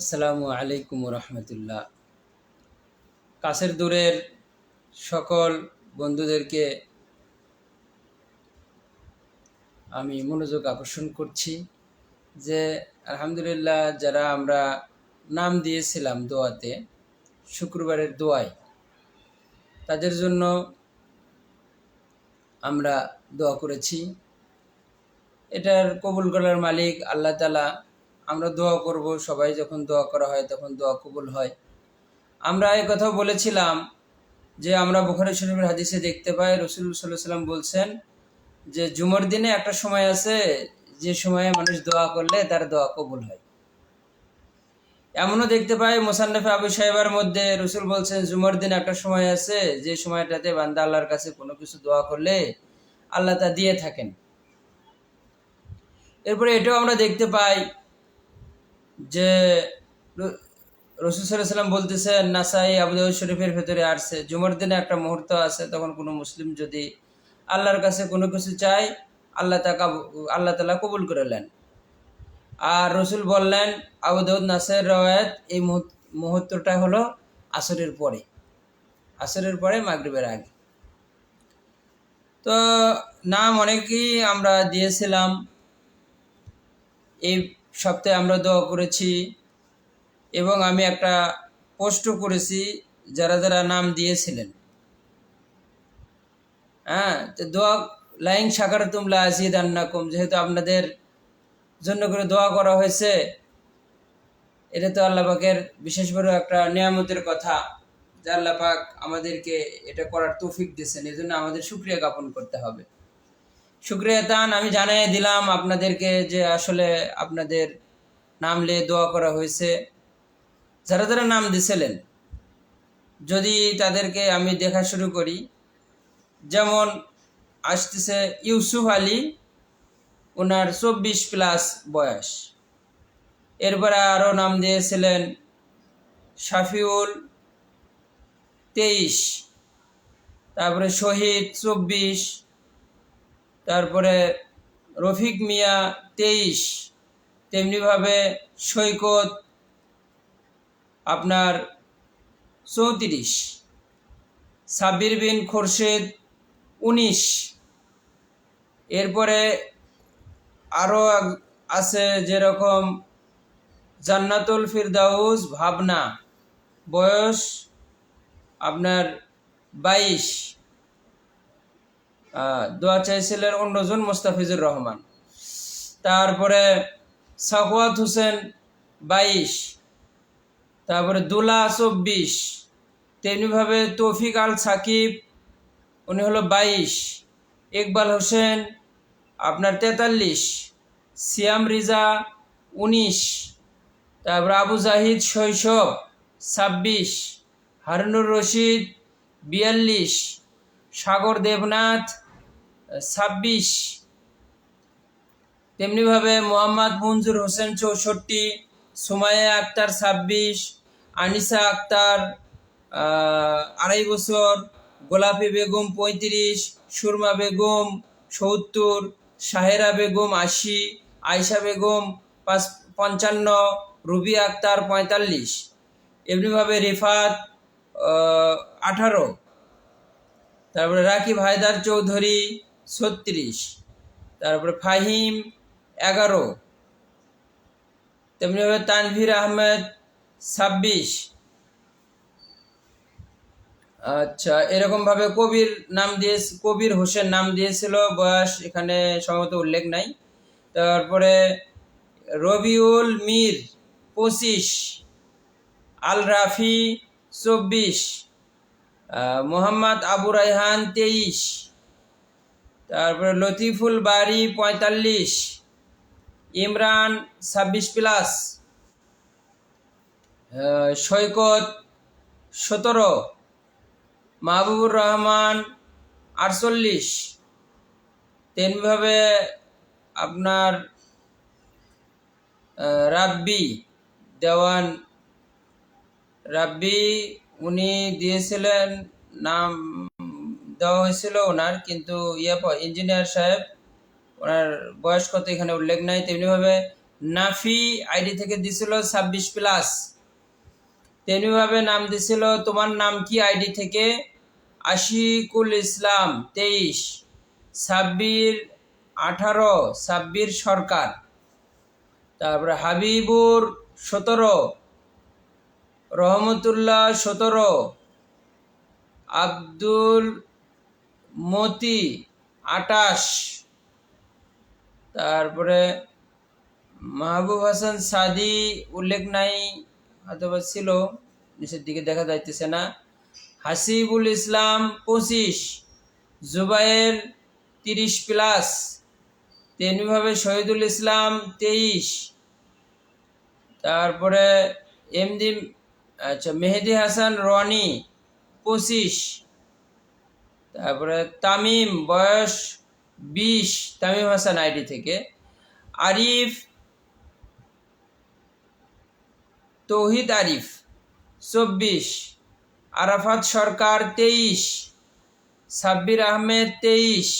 আসসালামু আলাইকুম রহমতুল্লাহ কাছের দূরের সকল বন্ধুদেরকে আমি মনোযোগ আকর্ষণ করছি যে, আলহামদুলিল্লাহ যারা আমরা নাম দিয়েছিলাম দোয়াতে, শুক্রবারের দোয়ায়, তাদের জন্য আমরা দোয়া করেছি। এটার কবুল করার মালিক আল্লাহ তালা আমরা দোয়া করব, সবাই যখন দোয়া করা হয় তখন দোয়া কবুল হয়। আমরা এই কথাও বলেছিলাম যে আমরা বুখারি শরীফের হাদিসে দেখতে পাই রসুল সাল্লাহ সাল্লাম বলছেন যে, জুমর দিনে একটা সময় আছে, যে সময়ে মানুষ দোয়া করলে তার দোয়া কবুল হয়। এমনও দেখতে পাই মোসান্নফে আবু সাহেবের মধ্যে রসুল বলছেন, জুমর দিন একটা সময় আছে, যে সময়টাতে বান্দা আল্লাহর কাছে কোনো কিছু দোয়া করলে আল্লাহ তা দিয়ে থাকেন। এরপরে এটাও আমরা দেখতে পাই যে রসুল সাল্লাম বলতেছেন নাসাই আবুদাউদ শরীফের ভেতরে আসছে। জুমার দিনে একটা মুহূর্ত আছে, তখন কোনো মুসলিম যদি আল্লাহর কাছে কোনো কিছু চায়, আল্লাহ তা আল্লাহ তালা কবুল করে নেন। আর রসুল বললেন আবুদাউদ নাসের রওয়ায়ত এই মুহূর্তটা হলো আসরের পরে। আসরের পরে মাগরিবের আগে। তো নাম অনেকেই আমরা দিয়েছিলাম। এই সপ্তাহে আমরা দোয়া করেছি এবং আমি একটা পোস্টও করেছি যারা যারা নাম দিয়েছিলেন। হ্যাঁ তো দোয়া, লাইং সাকার তুমলা আসিদ আন্নাকুম যেহেতু আপনাদের জন্য করে দোয়া করা হয়েছে, এটা তো আল্লাহ পাকের বিশেষ বড় একটা নিয়ামতের কথা, যে আল্লাহ পাক আমাদেরকে এটা করার তৌফিক দিয়েছেন এই জন্য আমাদের সুক্রিয়া জ্ঞাপন করতে হবে। শুক্রিয়া তান আমি জানাই দিলাম আপনাদেরকে যে আসলে আপনাদের নাম নিয়ে দোয়া করা হয়েছে। যারা যারা নাম দিছিলেন, যদি তাদেরকে আমি দেখা শুরু করি। যেমন, আসতেছে ইউসুফ আলী, ওনার চব্বিশ প্লাস বয়স। এরপরে আরও নাম দিয়েছিলেন শাফিউল, তেইশ। তারপরে শহীদ, চব্বিশ। তারপরে রফিক মিয়া তেইশ তেমনিভাবে সৈকত আপনার চৌত্রিশ, সাব্বির বিন খোরশেদ উনিশ। এরপরে আরও আছে যেরকম জান্নাতুল ফিরদাউস, ভাবনা, বয়স আপনার বাইশ। দোয়া চাইছিলেন অন্যজন মোস্তাফিজুর রহমান। তারপরে সাকওয়াত হোসেন বাইশ, তারপরে দুলা চব্বিশ তেমনিভাবে তৌফিক আল সাকিব, উনি হলো বাইশ, ইকবাল হোসেন আপনার তেতাল্লিশ, সিয়াম রিজা উনিশ, তারপর আবু জাহিদ শৈশব ছাব্বিশ, হারুনুর রশিদ বিয়াল্লিশ, সাগর দেবনাথ ছাব্বিশ। তেমনিভাবে মোহাম্মদ মঞ্জুর হোসেন চৌষট্টি, সুমাইয়া আক্তার ছাব্বিশ, আনিসা আক্তার আড়াই বছর, গোলাপি বেগম পঁয়ত্রিশ, সুরমা বেগম সত্তর, শাহেরা বেগম আশি আয়সা বেগম পঞ্চান্ন, রুবি আক্তার পঁয়তাল্লিশ। এমনিভাবে রিফাত আঠারো। তারপরে রাকিব হায়দার চৌধুরী ছত্রিশ। তারপরে ফাহিম এগারো। তেমনিভাবে তানভীর আহমেদ ছাব্বিশ। আচ্ছা এরকমভাবে কবির নাম দিয়ে, কবির হোসেন নাম দিয়েছিল, বয়স এখানে সম্ভবত উল্লেখ নাই। তারপরে রবিউল মীর পঁচিশ, আল রাফি চব্বিশ মোহাম্মদ আবু রায়হান তেইশ। তারপরে লতিফুল বাড়ি পঁয়তাল্লিশ, ইমরান ছাব্বিশ প্লাস সৈকত সতেরো, মাহবুবুর রহমান আটচল্লিশ। তেমনিভাবে আপনার রাব্বি, দেওয়ান রাব্বি, উনি দিয়েছিলেন নাম দেওয়া হয়েছিল ওনার, কিন্তু ইয়ে ইঞ্জিনিয়ার সাহেব, ওনার বয়স কত এখানে উল্লেখ নাই, তেমনিভাবে নাফি আইডি থেকে দিছিল ছাব্বিশ প্লাস। তেমনিভাবে নাম দিছিল, তোমার নাম কি আইডি থেকে? আশিকুল ইসলাম, তেইশ। সাব্বির আঠারো সাব্বির সরকার। তারপরে হাবিবুর সতেরো, রহমতুল্লাহ সতেরো, আব্দুল মতি, আটাশ। তারপরে মাহবুব হাসান সাদি, উল্লেখ নাই অথবা ছিল, নিচের দিকে দেখা যাইতেছে না। হাসিবুল ইসলাম, পঁচিশ। জুবাইর, তিরিশ প্লাস। তেমনিভাবে শহীদুল ইসলাম, তেইশ। তারপরে এমডি আচ্ছা মেহেদি হাসান, রনি, পঁচিশ। তারপরে তামিম, বয়স বিশ, তামিম হাসান আইডি থেকে। আরিফ, তৌহিদ আরিফ, চব্বিশ। আরাফাত সরকার তেইশ। সাব্বির আহমেদ তেইশ।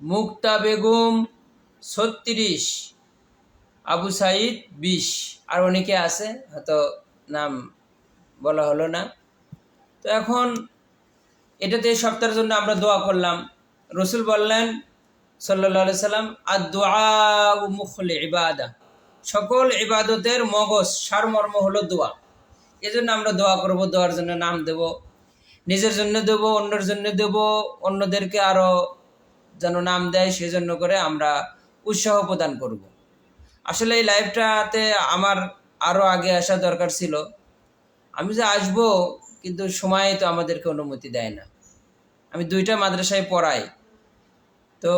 মুক্তা বেগম ছত্রিশ। আবু সাইদ বিশ। আর অনেকে আছে, হয়তো নাম বলা হলো না। তো এখন এটাতে সপ্তাহের জন্য আমরা দোয়া করলাম। রসুল বললেন সাল্লা সাল্লাম আর দোয়া ইবাদা। সকল ইবাদতের মগজ, সারমর্ম হলো দোয়া। এজন্য আমরা দোয়া করব, দোয়ার জন্য নাম দেব, নিজের জন্য দেব, অন্যের জন্য দেব, অন্যদেরকে আরও যেন নাম দেয়, সেজন্য করে আমরা উৎসাহ প্রদান করব। আসলে এই লাইভটাতে আমার আরও আগে আসা দরকার ছিল। আমি যে আসব কিন্তু সময় তো আমাদেরকে অনুমতি দেয় না। আমি দুইটা মাদ্রাসায় পড়াই। তো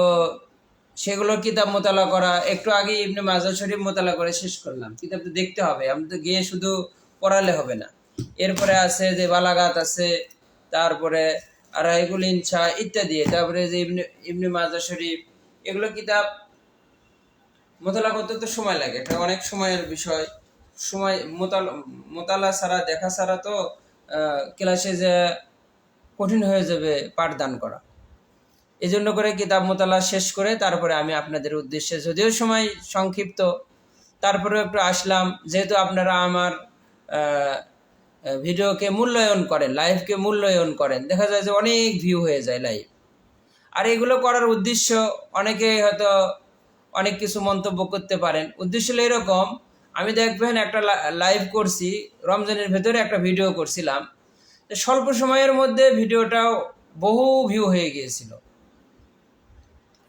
সেগুলো কিতাব মোতালা করা, একটু আগে ইবনে মাজার শরীফ মোতালা করে শেষ করলাম। কিতাব তো দেখতে হবে, আমি তো গিয়ে শুধু পড়ালে হবে না। এরপরে আছে যে বালাগাত আছে, তারপরে রাইগুল ইনসা ইত্যাদি। তারপরে যে ইবনে ইবনে মাজার শরীফ, এগুলো কিতাব মোতালা করতে তো সময় লাগে। এটা অনেক সময়ের বিষয়। সময় মোতালা মোতালা ছাড়া, দেখা ছাড়া তো ক্লাসে যে কঠিন হয়ে যাবে পাঠদান করা। এই জন্য করে কিতাব মোতালা শেষ করে তারপরে আমি আপনাদের উদ্দেশ্যে যদিও সময় সংক্ষিপ্ত, তারপরেও একটু আসলাম। যেহেতু আপনারা আমার ভিডিওকে মূল্যায়ন করেন, লাইভকে মূল্যায়ন করেন, দেখা যায় যে অনেক ভিউ হয়ে যায় লাইভ। আর এগুলো করার উদ্দেশ্য অনেকে হয়তো অনেক কিছু মন্তব্য করতে পারেন। উদ্দেশ্য এরকম আমি দেখবেন একটা লাইভ করছি, রমজানের ভেতরে একটা ভিডিও করছিলাম। স্বল্প সময়ের মধ্যে ভিডিওটাও বহু ভিউ হয়ে গিয়েছিল।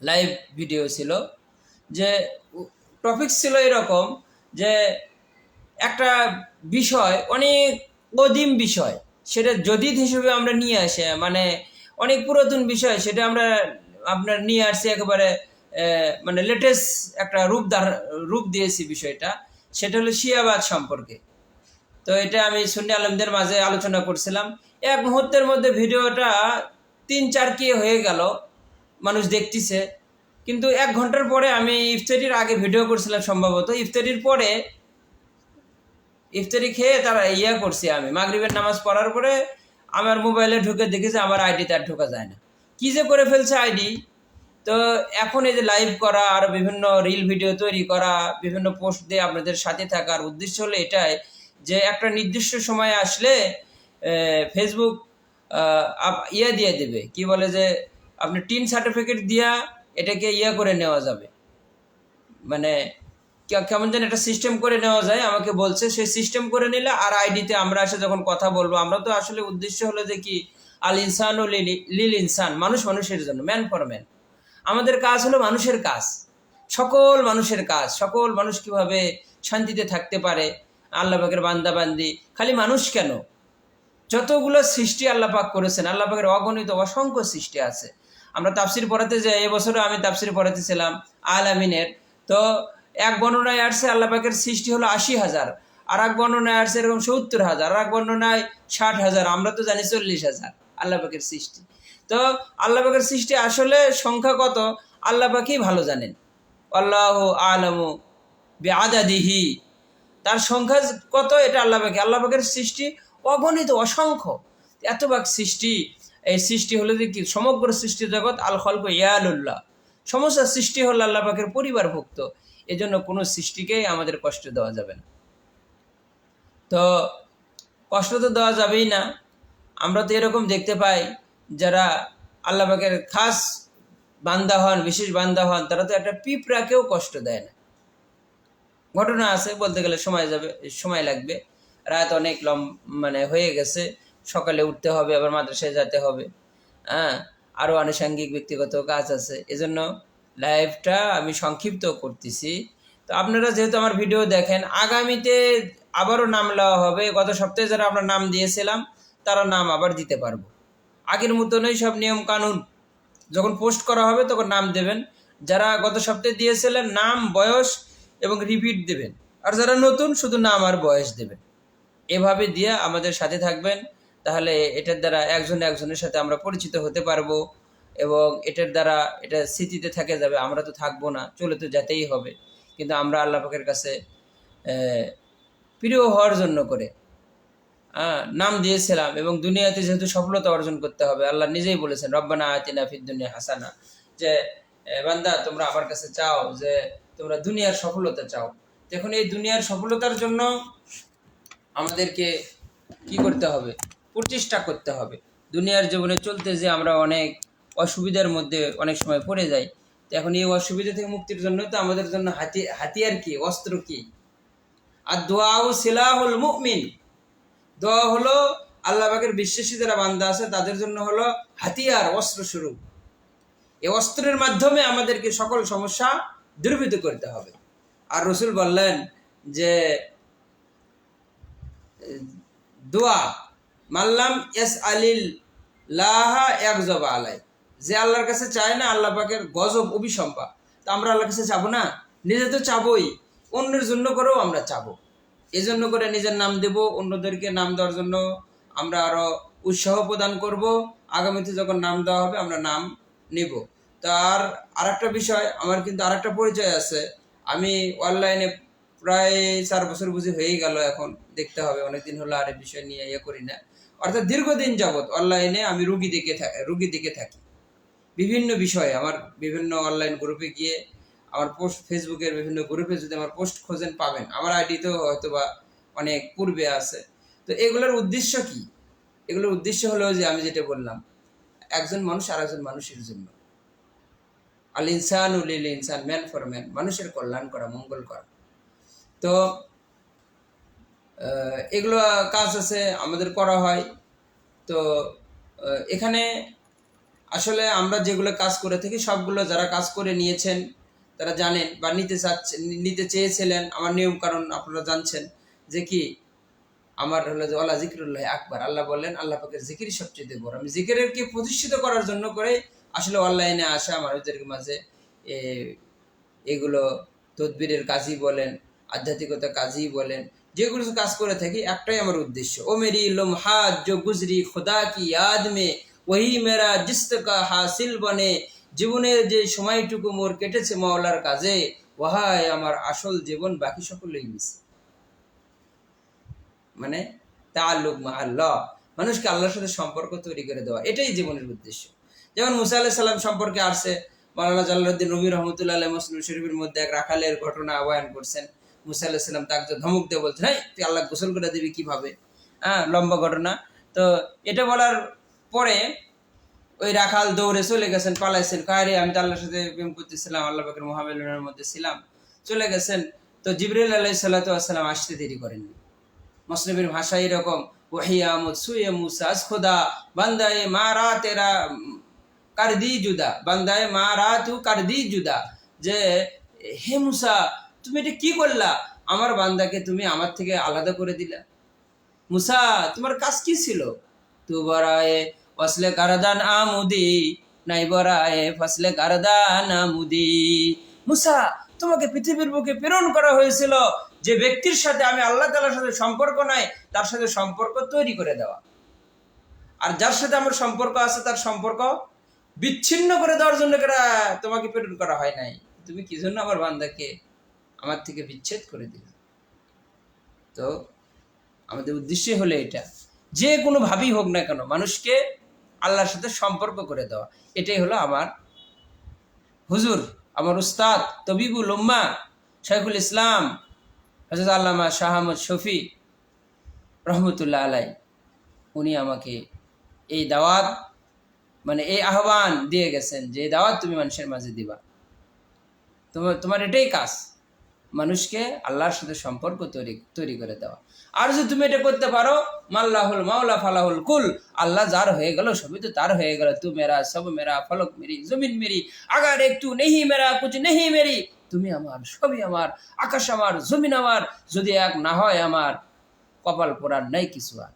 লাইভ ভিডিও ছিল। যে টপিক ছিল এরকম যে একটা বিষয়, অনেক কদিম বিষয়, সেটা জদিদ হিসেবে আমরা নিয়ে আসে মানে অনেক পুরাতন বিষয়, সেটা আমরা আপনার নিয়ে আসছি একেবারে মানে লেটেস্ট একটা রূপ রূপ দিয়েছি বিষয়টা। সেটা হলো শিয়াবাদ সম্পর্কে। তো এটা আমি সুন্নি আলমদের মাঝে আলোচনা করছিলাম। এক মুহূর্তের মধ্যে ভিডিওটা তিন চার কে হয়ে গেল, মানুষ দেখতেছে। কিন্তু এক ঘণ্টার পরে আমি ইফতারির আগে ভিডিও করছিলাম সম্ভবত। ইফতারির পরে ইফতারি খেয়ে তারা ইয়া করছি আমি। মাগরিবের নামাজ পড়ার পরে আমার মোবাইলে ঢুকে দেখেছি আমার আইডিতে আর ঢোকা যায় না। কি যে করে ফেলছে আইডি? তো এখন এই যে লাইভ করা আর বিভিন্ন রিল ভিডিও তৈরি করা, বিভিন্ন পোস্ট দিয়ে আপনাদের সাথে থাকার উদ্দেশ্য হলো এটাই যে একটা নির্দিষ্ট সময় আসলে ফেসবুক ইয়া দিয়ে দেবে। কি বলে যে আপনি টিন সার্টিফিকেট দিয়া এটাকে ইয়া করে নেওয়া যাবে। মানে কেমন যেন একটা সিস্টেম করে নেওয়া যায়, আমাকে বলছে। সেই সিস্টেম করে নিলে আর আইডিতে আমরা এসে যখন কথা বলব, আমরা তো আসলে উদ্দেশ্য হলো যে কি আল ইনসান ও লিল ইনসান মানুষ মানুষের জন্য ম্যান ফর ম্যান আমাদের কাজ হলো মানুষের কাজ। সকল মানুষের কাজ, সকল মানুষ কীভাবে শান্তিতে থাকতে পারে, আল্লাহ পাকের বান্দা বান্দি খালি মানুষ কেন? যতগুলো সৃষ্টি আল্লাহ পাক করেছেন, আল্লাহ পাকের অগণিত, অসংখ্য সৃষ্টি আছে। আমরা তাফসির পড়াতে যাই এবছরও আমি তাফসির পড়াতেছিলাম আল আমিনের তো এক বর্ণনায় আসছে আল্লাহ পাকের সৃষ্টি হলো আশি হাজার, আর এক বর্ণনায় আসছে এরকম সত্তর হাজার, আর এক বর্ণনায় ষাট হাজার, আমরা তো জানি চল্লিশ হাজার আল্লাহ পাকের সৃষ্টি। তো আল্লাহ পাকের সৃষ্টি আসলে সংখ্যা কত? আল্লাহ পাকই ভালো জানেন। আল্লাহ আলমু বে আদাদিহি তার সংখ্যা কত এটা আল্লাহ পাকে? আল্লাহ পাকের সৃষ্টি অগণিত, অসংখ্য। এত বাক সৃষ্টি। এই সৃষ্টি হলো যে কি? সমগ্র সৃষ্টি জগৎ আল খলক ইয়ালুল্লাহ। সমস্ত সৃষ্টি হল আল্লাহ পাকের পরিবারভুক্ত। এজন্য কোনো সৃষ্টিকেই আমাদের কষ্ট দেওয়া যাবে না। তো কষ্ট তো দেওয়া যাবেই না। আমরা তো এরকম দেখতে পাই যারা আল্লাহ পাকের খাস বান্দা হন, বিশেষ বান্দা হন, তারা তো একটা পিঁপড়াকেও কষ্ট দেয় না। ঘটনা আছে, বলতে গেলে সময় যাবে, সময় লাগবে। রাত অনেক লম মানে হয়ে গেছে, সকালে উঠতে হবে, আবার মাদ্রাসায় যেতে হবে। হ্যাঁ আরও আনুষঙ্গিক ব্যক্তিগত কাজ আছে। এজন্য লাইভটা আমি সংক্ষিপ্ত করতেছি। তো আপনারা যেহেতু আমার ভিডিও দেখেন, আগামীতে আবারও নাম নেওয়া হবে। গত সপ্তাহে যারা আমরা নাম দিয়েছিলাম, তারা নাম আবার দিতে পারব। আগের মতনই সব নিয়ম কানুন। যখন পোস্ট করা হবে, তখন নাম দেবেন। যারা গত সপ্তাহে দিয়েছিলেন, নাম, বয়স এবং রিপিট দেবেন। আর যারা নতুন, শুধু নাম আর বয়স দেবেন। এভাবে দিয়ে আমাদের সাথে থাকবেন। তাহলে এটার দ্বারা একজন একজনের সাথে আমরা পরিচিত হতে পারব এবং এটার দ্বারা এটা স্মৃতিতে থেকে যাবে। আমরা তো থাকব না, চলে তো যেতেই হবে। কিন্তু আমরা আল্লাহ পাকের কাছে প্রিয় হওয়ার জন্য করে নাম দিয়েছিলাম এবং দুনিয়াতে যেহেতু সফলতা অর্জন করতে হবে, আল্লাহ নিজেই বলেছেন, রব্বানা আতিনা ফিদ দুনিয়া হাসানা। যে বান্দা, তোমরা আমার কাছে চাও যে, তোমরা দুনিয়ার সফলতা চাও। দেখুন, এই দুনিয়ার সফলতার জন্য আমাদেরকে কি করতে হবে? প্রচেষ্টা করতে হবে। দুনিয়ার জীবনে চলতে যে আমরা অনেক অসুবিধার মধ্যে অনেক সময় পড়ে যাই, তো এখন এই অসুবিধা থেকে মুক্তির জন্য তো আমাদের জন্য হাতি, হাতিয়ার কি? অস্ত্র কি? আর দোয়া ও সিলাহুল মুমিন। দোয়া হলো আল্লাহ পাকের বিশ্বাসী যারা বান্দা আছে, তাদের জন্য হলো হাতিয়ার, অস্ত্র স্বরূপ। এই অস্ত্রের মাধ্যমে আমাদেরকে সকল সমস্যা দূরীভূত করতে হবে। আর রসুল বললেন যে, দোয়া, মাল্লাম এস আলিল লাহা এক জবা আলাই। যে আল্লাহর কাছে চায় না, আল্লাহ পাকের গজব অভিসম্পা তা আমরা আল্লাহর কাছে চাবো না? নিজে তো চাবই, অন্যের জন্য করেও আমরা চাবো। এই জন্য করে নিজের নাম দেব, অন্যদেরকে নাম দেওয়ার জন্য আমরা আরও উৎসাহ প্রদান করব। আগামীতে যখন নাম দেওয়া হবে, আমরা নাম নেব। তার আরেকটা বিষয়, আমার কিন্তু আরেকটা পরিচয় আছে। আমি অনলাইনে প্রায় চার বছর বুঝি হয়ে গেল এখন, দেখতে হবে। অনেকদিন হলো আর এই বিষয় নিয়ে ইয়ে করি না। অর্থাৎ দীর্ঘদিন যাবৎ অনলাইনে আমি রুগী দেখে থাকি রুগী দেখে থাকি। বিভিন্ন বিষয়ে, আমার বিভিন্ন অনলাইন গ্রুপে গিয়ে আমার পোস্ট ফেসবুকের বিভিন্ন গ্রুপে যদি আমার পোস্ট খোঁজেন পাবেন। আমার আইডিতেও হয়তো বা অনেক পূর্বে আছে। তো এগুলোর উদ্দেশ্য কি? এগুলোর উদ্দেশ্য হলো যে আমি যেটা বললাম, একজন মানুষ আর একজন মানুষের জন্য। আল ইনসান উলিল ইনসান ম্যান ফর ম্যান মানুষের কল্যাণ করা, মঙ্গল করা। তো এগুলো কাজ আছে, আমাদের করা হয়। তো এখানে আসলে আমরা যেগুলো কাজ করে থাকি, সবগুলো যারা কাজ করে নিয়েছেন তারা জানেন বা নিতে চাচ্ছেন নিতে চেয়েছিলেন আমার নিয়ম কারণ আপনারা জানছেন। যে কি? আমার হলো যে আল্লাহ জিকিরুল্লাহ আকবার। আল্লাহ বললেন, আল্লাহ পাকের জিকির সবচেয়ে বড় আমি জিকিরের কি প্রতিষ্ঠিত করার জন্য করে আসলে অনলাইনে আসা মানুষদের মাঝে এগুলো তদবিরের কাজই বলেন, আধ্যাত্মিকতা কাজই বলেন যেগুলো কাজ করে থাকি, একটাই আমার উদ্দেশ্য। ও মেরি লোম হাত জো গুজরি, খোদা কি ওহি মেরা জিস্ত কা হাসিল বনে জীবনের যে সময়টুকু মোর কেটেছে মাওলার কাজে ওহাই আমার আসল জীবন, বাকি সকলেই মিছে মানে তাল্লুক মাহাল্লাহ মানুষকে আল্লাহর সাথে সম্পর্ক তৈরি করে দেওয়া, এটাই জীবনের উদ্দেশ্য। যেমন মুসা আলাহ সাল্লাম সম্পর্কে আসছে, মাওলানা জালালউদ্দিন রবি রহমতুল্লাহ আলাইহি মুসলিম শরীফের মধ্যে এক রাখালের ঘটনা বয়ান করছেন। মুসা আলাহ সাল্লাম তাকে ধমক দিয়ে বলছেন হ্যাঁ তুই আল্লাহ গোসল করে দিবি কীভাবে? হ্যাঁ লম্বা ঘটনা। তো এটা বলার পরে ওই রাখাল দৌড়ে চলে গেছেন, পালাইছেন। কারে আমি তো আল্লাহর সাথে প্রেম করতেছিলাম, আল্লাহ পাকের মহামেলনের মধ্যে ছিলাম। চলে গেছেন। তো জিবরিল আলাহ সাল্লাম আসতে দেরি করেননি। মুসলিমের ভাষা এরকম, ওহিয়া সুয়ে মুসা খোদা, বান্দায়ে মা রা তেরা, কার দি জুদা, বান্দায়ে মা তু কার দি জুদা। যে, হে মুসা, তুমি এটা কি করলা? আমার বান্দাকে তুমি আমার থেকে আলাদা করে দিলা। মুসা, তোমার কাজ কি ছিল? তু বরায়ে ফসলে কারদান আমুদি, নাই বরায়ে ফসলে কারদান আমুদি। মুসা, তোমাকে পৃথিবীর বুকে প্রেরণ করা হয়েছিল যে ব্যক্তির সাথে আমি আল্লাহ তালার সাথে সম্পর্ক নাই, তার সাথে সম্পর্ক তৈরি করে দেওয়া। আর যার সাথে আমার সম্পর্ক আছে, তার সম্পর্ক বিচ্ছিন্ন করে দেওয়ার জন্য তোমাকে প্রেরণ করা হয় নাই। তুমি কি জন্য আমার বান্দাকে আমার থেকে বিচ্ছেদ করে দিলে? তো আমাদের উদ্দেশ্য হলো এটা। যে কোনো ভাবেই হোক না কেন, মানুষকে আল্লাহর সাথে সম্পর্ক করে দেওয়া। এটাই হলো আমার হুজুর, আমার উস্তাদ তবিবুল উম্মা শাইখুল ইসলাম হজরত আল্লামা শাহ আহমদ শফি রহমতুল্লাহ আলাই উনি আমাকে এই দাওয়াত মানে এই আহ্বান দিয়ে গেছেন যে, এই দাওয়াত তুমি মানুষের মাঝে দিবা। তোমার তোমার এটাই কাজ। মানুষকে আল্লাহর সাথে সম্পর্ক তৈরি তৈরি করে দেওয়া। আর যদি তুমি এটা করতে পারো, মাল্লাহুল মাওলা ফালাহুল কুল। আল্লাহ যার হয়ে গেল, সবই তো তার হয়ে গেল। তু মেরা, সব মেরা, ফলক মেরি, জমিন মেরি, আগার একটু নেহি মেরা কুছ নেহি মেরি। তুমি আমার, সবই আমার, আকাশ আমার, জমিন আমার, যদি এক না হয় আমার, কপাল পোড়ার নাই কিছু আর।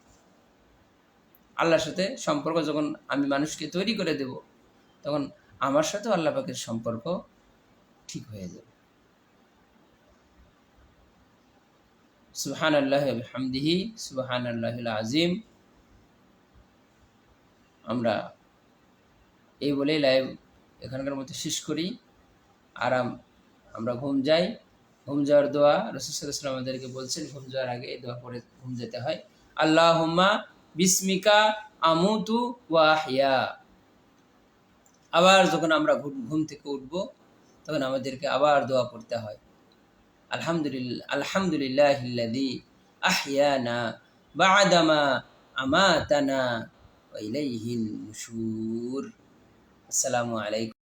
আল্লাহর সাথে সম্পর্ক যখন আমি মানুষকে তৈরি করে দেব, তখন আমার সাথেও আল্লাহ পাকের সম্পর্ক ঠিক হয়ে যাবে। সুবহান আল্লাহ হামদিহি সুবহান আল্লাহ আজিম আমরা এই বলেই লাইভ এখানকার মতো শেষ করি। আরাম, আমরা ঘুম যাই। ঘুম যাওয়ার দোয়া রসুলাম আমাদেরকে বলছেন, ঘুম যাওয়ার আগে এই দোয়া পরে ঘুম যেতে হয়। আল্লাহ হুম্মা বিস্মিকা আমুতু ওয়াহিয়া আবার যখন আমরা ঘুম- ঘুম থেকে উঠবো, তখন আমাদেরকে আবার দোয়া পড়তে হয়। আলহামদুলিল্লাহ আলহামদুলিল্লাহ আহিয়ানা বাদামা আমাতানা ওয়া ইলাইহিন নুশুর আসসালামু আলাইকুম